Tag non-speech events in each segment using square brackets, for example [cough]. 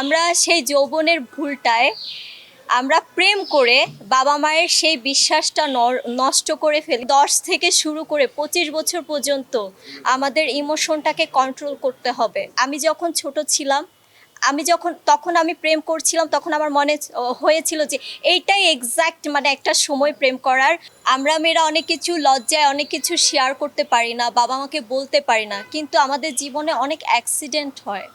আমরা সেই যৌবনের ভুলটায় আমরা প্রেম করে বাবা মায়ের সেই বিশ্বাসটা নষ্ট করে ফেলি। দশ থেকে শুরু করে পঁচিশ বছর পর্যন্ত আমাদের ইমোশনটাকে কন্ট্রোল করতে হবে। আমি যখন ছোট ছিলাম, আমি যখন, তখন আমি প্রেম করছিলাম, তখন আমার মনে হয়েছিল যে এইটাই এক্স্যাক্ট মানে একটা সময় প্রেম করার। আমরা মেয়েরা অনেক কিছু লজ্জায় অনেক কিছু শেয়ার করতে পারি না, বাবা মাকে বলতে পারি না, কিন্তু আমাদের জীবনে অনেক অ্যাক্সিডেন্ট হয়।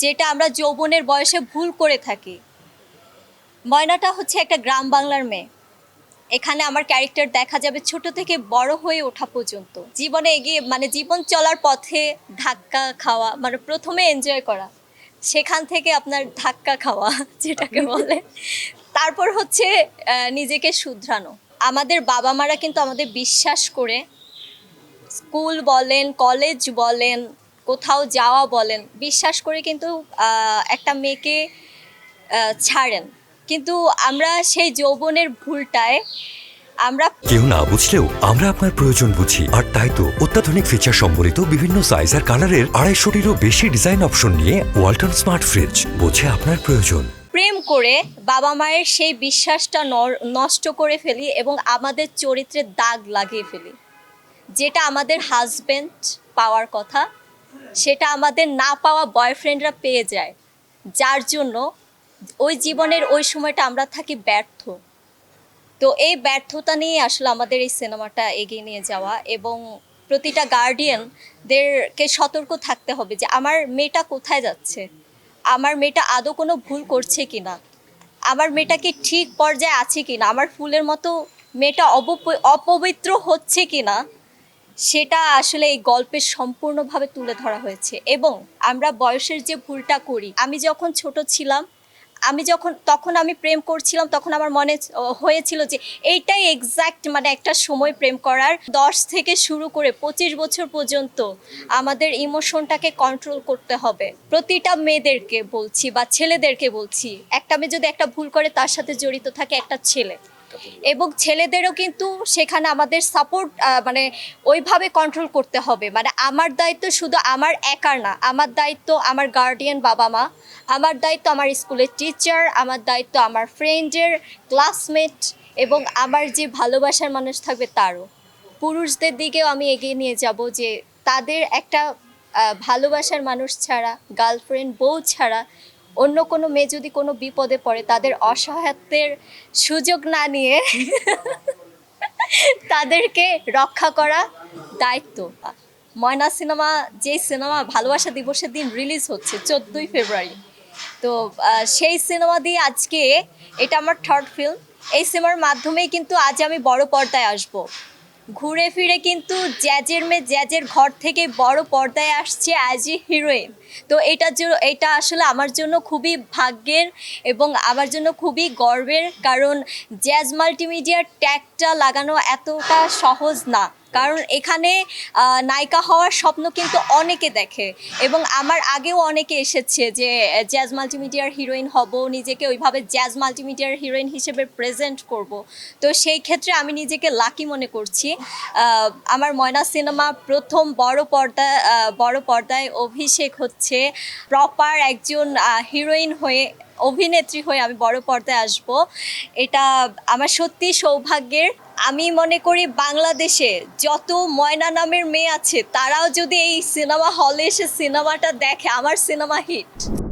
যেটা আমরা যৌবনের বয়সে ভুল করে থাকি। ময়নাটা হচ্ছে একটা গ্রাম বাংলার মেয়ে। এখানে আমার ক্যারেক্টার দেখা যাবে ছোট থেকে বড় হয়ে ওঠা পর্যন্ত। জীবনে এগিয়ে মানে জীবন চলার পথে ধাক্কা খাওয়া মানে প্রথমে এনজয় করা। সেখান থেকে আপনার ধাক্কা খাওয়া যেটাকে বলে। তারপর হচ্ছে নিজেকে শুধরানো। আমাদের বাবা মারা কিন্তু আমাদের বিশ্বাস করে স্কুল বলেন কলেজ বলেন কোথাও যাওয়া বলেন বিশ্বাস করে কিন্তু একটা মেয়েকে ছাড়েন। কিন্তু আমরা সেই যৌবনের ভুলটায় আমরা কেউ না বুঝলেও আমরা আপনার প্রয়োজন বুঝি। আর তাই তো অত্যাধুনিক ফিচার সম্বলিত বিভিন্ন সাইজ আর কালারের আড়াইশোটিরও বেশি ডিজাইন অপশন নিয়ে ওয়ালটন স্মার্ট ফ্রিজ বোঝে আপনার প্রয়োজন। প্রেম করে বাবা মায়ের সেই বিশ্বাসটা নষ্ট করে ফেলি এবং আমাদের চরিত্রে দাগ লাগিয়ে ফেলি। যেটা আমাদের হাজবেন্ড পাওয়ার কথা সেটা আমাদের না পাওয়া বয়ফ্রেন্ডরা পেয়ে যায়। যার জন্য ওই জীবনের ওই সময়টা আমরা থাকি ব্যর্থ। তো এই ব্যর্থতা নিয়ে আসলে আমাদের এই সিনেমাটা এগিয়ে নিয়ে যাওয়া এবং প্রতিটা গার্ডিয়ানদেরকে সতর্ক থাকতে হবে যে, আমার মেয়েটা কোথায় যাচ্ছে? আমার মেয়েটা আদৌ কোনো ভুল করছে কি না আমার মেয়েটা কি ঠিক পর্যায়ে আছে কি না আমার ফুলের মতো মেয়েটা অপবিত্র হচ্ছে কি না সেটা আসলে এই গল্পে সম্পূর্ণভাবে তুলে ধরা হয়েছে। এবং আমরা বয়সের যে ভুলটা করি, আমি যখন ছোট ছিলাম, আমি যখন, তখন আমি প্রেম করছিলাম, তখন আমার মনে হয়েছিল যে এইটাই এক্স্যাক্ট মানে একটা সময় প্রেম করার। দশ থেকে শুরু করে পঁচিশ বছর পর্যন্ত আমাদের ইমোশনটাকে কন্ট্রোল করতে হবে। প্রতিটা মেয়েদেরকে বলছি বা ছেলেদেরকে বলছি, একটা মেয়ে যদি একটা ভুল করে, তার সাথে জড়িত থাকে একটা ছেলে। এবং ছেলেদেরও কিন্তু সেখানে আমাদের সাপোর্ট মানে ওইভাবে কন্ট্রোল করতে হবে। মানে আমার দায়িত্ব শুধু আমার একার না, আমার দায়িত্ব আমার গার্ডিয়ান বাবা মা আমার দায়িত্ব আমার স্কুলের টিচার আমার দায়িত্ব আমার ফ্রেন্ডের ক্লাসমেট এবং আমার যে ভালোবাসার মানুষ থাকবে তারও। পুরুষদের দিকেও আমি এগিয়ে নিয়ে যাব যে তাদের একটা ভালোবাসার মানুষ ছাড়া গার্লফ্রেন্ড বউ ছাড়া অন্য কোনো মেয়ে যদি কোনো বিপদে পড়ে, তাদের অসহায়ত্বের সুযোগ না নিয়ে [laughs] তাদেরকে রক্ষা করা দায়িত্ব। ময়না সিনেমা, যে সিনেমা ভালোবাসা দিবসের দিন রিলিজ হচ্ছে চোদ্দোই ফেব্রুয়ারি। তো সেই সিনেমা দিয়ে আজকে এটা আমার থার্ড ফিল্ম এই সিনেমার মাধ্যমেই কিন্তু আজ আমি বড় পর্দায় আসব। ঘুরে ফিরে কিন্তু জ্যাজের মেয়ে জ্যাজের ঘর থেকে বড় পর্দায় আসছে অ্যাজ এ হিরোইন তো জন্য এটা আসলে আমার জন্য খুবই ভাগ্যের এবং আমার জন্য খুবই গর্বের, কারণ জ্যাজ মাল্টিমিডিয়ার ট্যাগটা লাগানো এতটা সহজ না। কারণ এখানে নায়িকা হওয়ার স্বপ্ন কিন্তু অনেকে দেখে এবং আমার আগেও অনেকে এসেছে যে জ্যাজ মাল্টিমিডিয়ার হিরোইন হব, নিজেকে ওইভাবে জ্যাজ মাল্টিমিডিয়ার হিরোইন হিসেবে প্রেজেন্ট করব। তো সেই ক্ষেত্রে আমি নিজেকে লাকি মনে করছি। আমার ময়না সিনেমা প্রথম বড় পর্দা বড় পর্দায় অভিষেক হচ্ছে। প্রপার একজন হিরোইন হয়ে, অভিনেত্রী হয়ে আমি বড় পর্দায় আসব। এটা আমার সত্যি সৌভাগ্যের আমি মনে করি বাংলাদেশে যত ময়না নামের মেয়ে আছে, তারাও যদি এই সিনেমা হলে এসে সিনেমাটা দেখে, আমার সিনেমা হিট।